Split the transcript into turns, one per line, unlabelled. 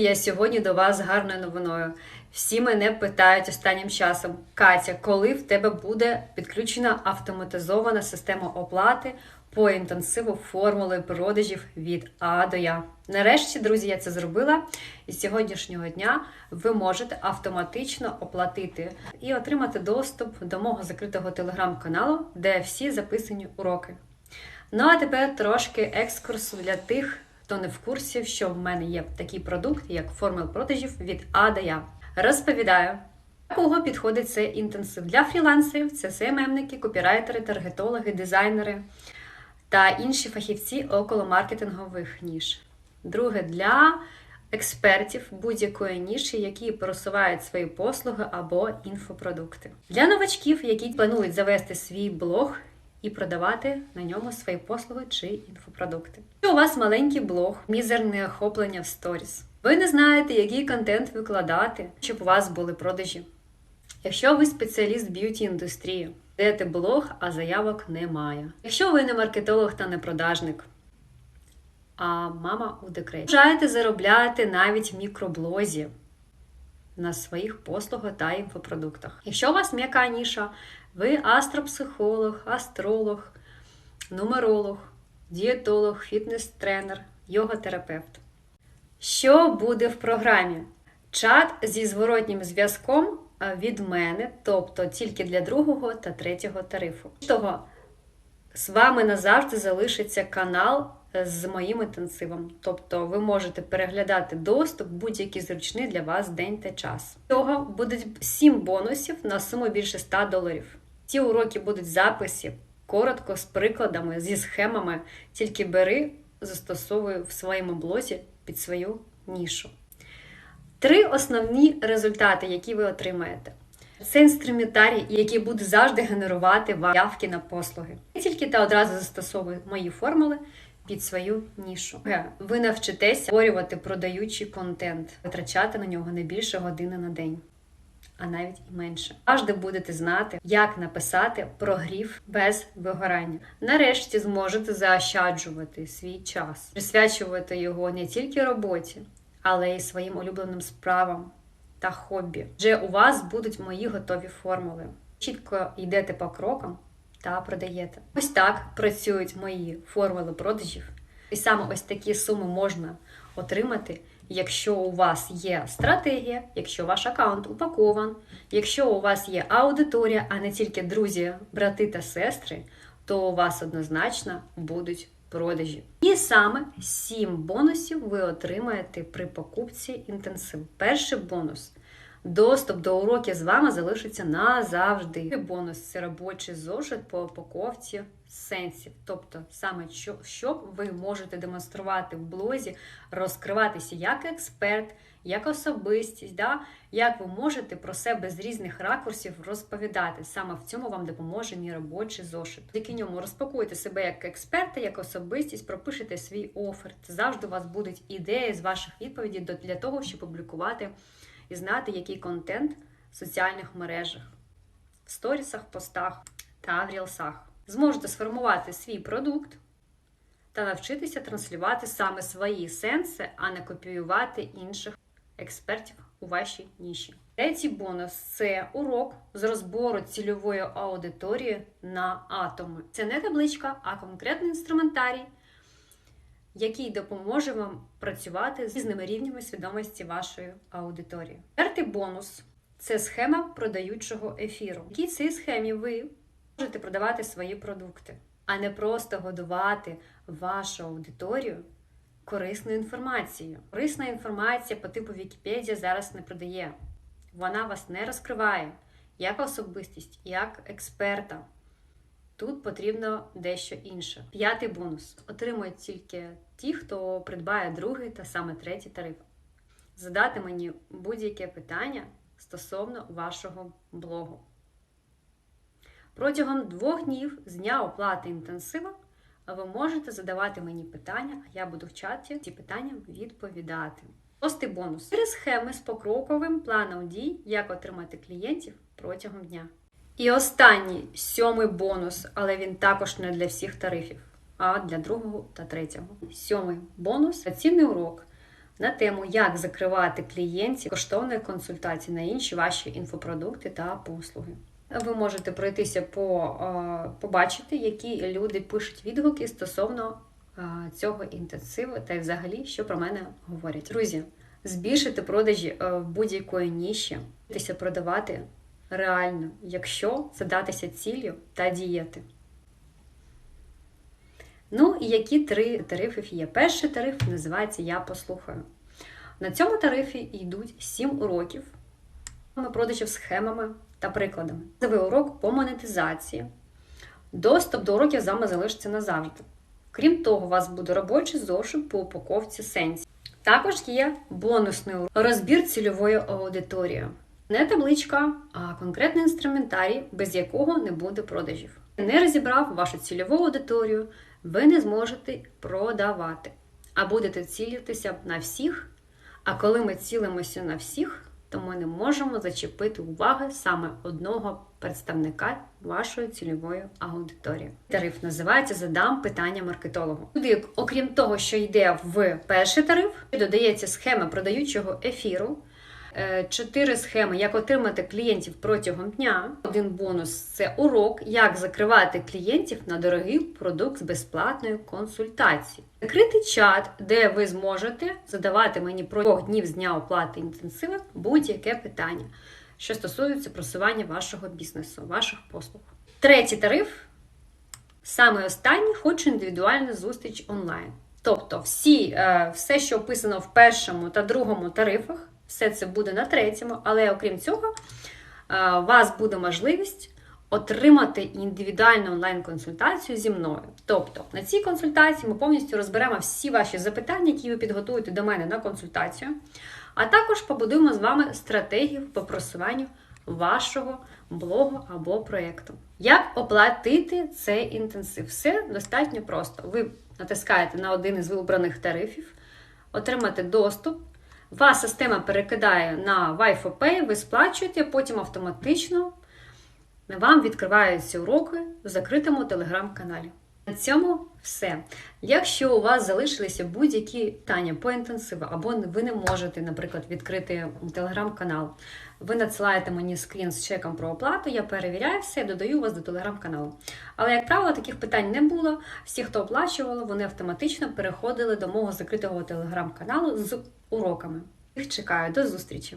Я сьогодні до вас з гарною новиною. Всі мене питають останнім часом: Катя, коли в тебе буде підключена автоматизована система оплати по інтенсиву формули продажів від А до Я? Нарешті, друзі, я це зробила. І з сьогоднішнього дня ви можете автоматично оплатити і отримати доступ до мого закритого телеграм-каналу, де всі записані уроки. Ну а тепер трошки екскурсу для тих, хто не в курсі, що в мене є такий продукт, як формул продажів від А до Я. Розповідаю, кого підходить цей інтенсив для фрілансерів, це СММники, копірайтери, таргетологи, дизайнери та інші фахівці около маркетингових ніж. Друге для експертів будь-якої ніші, які просувають свої послуги або інфопродукти. Для новачків, які планують завести свій блог і продавати на ньому свої послуги чи інфопродукти. Якщо у вас маленький блог, мізерне охоплення в сторіс. Ви не знаєте, який контент викладати, щоб у вас були продажі. Якщо ви спеціаліст б'юті індустрії, ведете блог, а заявок немає. Якщо ви не маркетолог та не продажник, а мама у декреті, бажаєте заробляти навіть в мікроблозі на своїх послугах та інфопродуктах. Якщо у вас м'яка ніша, ви астропсихолог, астролог, нумеролог, дієтолог, фітнес-тренер, йога-терапевт. Що буде в програмі? Чат зі зворотнім зв'язком від мене, тобто тільки для другого та третього тарифу. Того, з вами назавжди залишиться канал з моїм інтенсивом. Тобто ви можете переглядати доступ будь-який зручний для вас день та час. Цього будуть 7 бонусів на суму більше 100 доларів. Ці уроки будуть записі, коротко з прикладами, зі схемами, тільки бери, застосовую в своєму блозі під свою нішу. Три основні результати, які ви отримаєте. Це інструментарій, який буде завжди генерувати вам явки на послуги. Не тільки та одразу застосовую мої формули під свою нішу. Ви навчитеся створювати продаючий контент, витрачати на нього не більше години на день, а навіть і менше. Завжди будете знати, як написати прогрів без вигорання. Нарешті зможете заощаджувати свій час, присвячувати його не тільки роботі, але й своїм улюбленим справам та хобі. Вже у вас будуть мої готові формули. Чітко йдете по крокам та продаєте. Ось так працюють мої формули продажів. І саме ось такі суми можна отримати, якщо у вас є стратегія, якщо ваш аккаунт упакован, якщо у вас є аудиторія, а не тільки друзі, брати та сестри, то у вас однозначно будуть продажі. І саме 7 бонусів ви отримаєте при покупці інтенсив. Перший бонус. Доступ до уроків з вами залишиться назавжди. Бонус це робочий зошит по упаковці сенсів. Тобто, саме що, що ви можете демонструвати в блозі, розкриватися як експерт, як особистість, да? як ви можете про себе з різних ракурсів розповідати. Саме в цьому вам допоможе мій робочий зошит. Тільки ньому розпакуйте себе як експерта, як особистість, пропишете свій офер. Завжди у вас будуть ідеї з ваших відповідей для того, щоб публікувати і знати, який контент в соціальних мережах, в сторісах, постах та в рілсах. Зможете сформувати свій продукт та навчитися транслювати саме свої сенси, а не копіювати інших експертів у вашій ніші. Третій бонус це урок з розбору цільової аудиторії на атоми. Це не табличка, а конкретний інструментарій який допоможе вам працювати з різними рівнями свідомості вашої аудиторії. Четвертий бонус це схема продаючого ефіру. В якій цій схемі ви можете продавати свої продукти, а не просто годувати вашу аудиторію корисною інформацією. Корисна інформація по типу Вікіпедія зараз не продає. Вона вас не розкриває як особистість, як експерта. Тут потрібно дещо інше. П'ятий бонус отримують тільки ті, хто придбає другий та саме третій тариф. Задати мені будь-яке питання стосовно вашого блогу. Протягом двох днів з дня оплати інтенсива ви можете задавати мені питання, а я буду в чаті ці питання відповідати. Шостий бонус. Три схеми з покроковим планом дій, як отримати клієнтів протягом дня. І останній сьомий бонус, але він також не для всіх тарифів, а для другого та третього. Сьомий бонус цінний урок, на тему, як закривати клієнтів коштовної консультації на інші ваші інфопродукти та послуги. Ви можете пройтися по побачити, які люди пишуть відгуки стосовно цього інтенсиву та й взагалі, що про мене говорять. Друзі, збільшити продажі в будь-якої ніші, продавати реально, якщо задатися ціллю та діяти. Ну і які три тарифи є? Перший тариф називається Я послухаю. На цьому тарифі йдуть 7 уроків продажів схемами та прикладами. Новий урок по монетизації. Доступ до уроків з вами залишиться назавжди. Крім того, у вас буде робочий зошит по упаковці сенсі. Також є бонусний урок розбір цільової аудиторії. Не табличка, а конкретний інструментарій, без якого не буде продажів. Не розібрав вашу цільову аудиторію, ви не зможете продавати, а будете цілитися на всіх. А коли ми цілимося на всіх, то ми не можемо зачепити уваги саме одного представника вашої цільової аудиторії. Тариф називається Задам питання маркетологу. Туди, окрім того, що йде в перший тариф, додається схема продаючого ефіру. Е, чотири схеми, як отримати клієнтів протягом дня. Один бонус це урок, як закривати клієнтів на дорогий продукт з безплатною консультацією. Закритий чат, де ви зможете задавати мені протягом днів з дня оплати інтенсиву будь-яке питання, що стосується просування вашого бізнесу, ваших послуг. Третій тариф. Саме останній хочу індивідуальну зустріч онлайн. Тобто, всі, е, все, що описано в першому та другому тарифах, все це буде на третьому, але окрім цього, у вас буде можливість отримати індивідуальну онлайн-консультацію зі мною. Тобто на цій консультації ми повністю розберемо всі ваші запитання, які ви підготуєте до мене на консультацію, а також побудуємо з вами стратегію по просуванню вашого блогу або проєкту. Як оплатити цей інтенсив? Все достатньо просто. Ви натискаєте на один із вибраних тарифів, отримати доступ. Вас система перекидає на Wi-Fi Pay, ви сплачуєте, потім автоматично вам відкриваються уроки в закритому телеграм-каналі. На цьому все. Якщо у вас залишилися будь-які питання по інтенсиву, або ви не можете, наприклад, відкрити телеграм-канал, ви надсилаєте мені скрін з чеком про оплату, я перевіряю все, додаю вас до телеграм-каналу. Але, як правило, таких питань не було. Всі, хто оплачували, вони автоматично переходили до мого закритого телеграм-каналу з уроками. Їх чекаю, до зустрічі!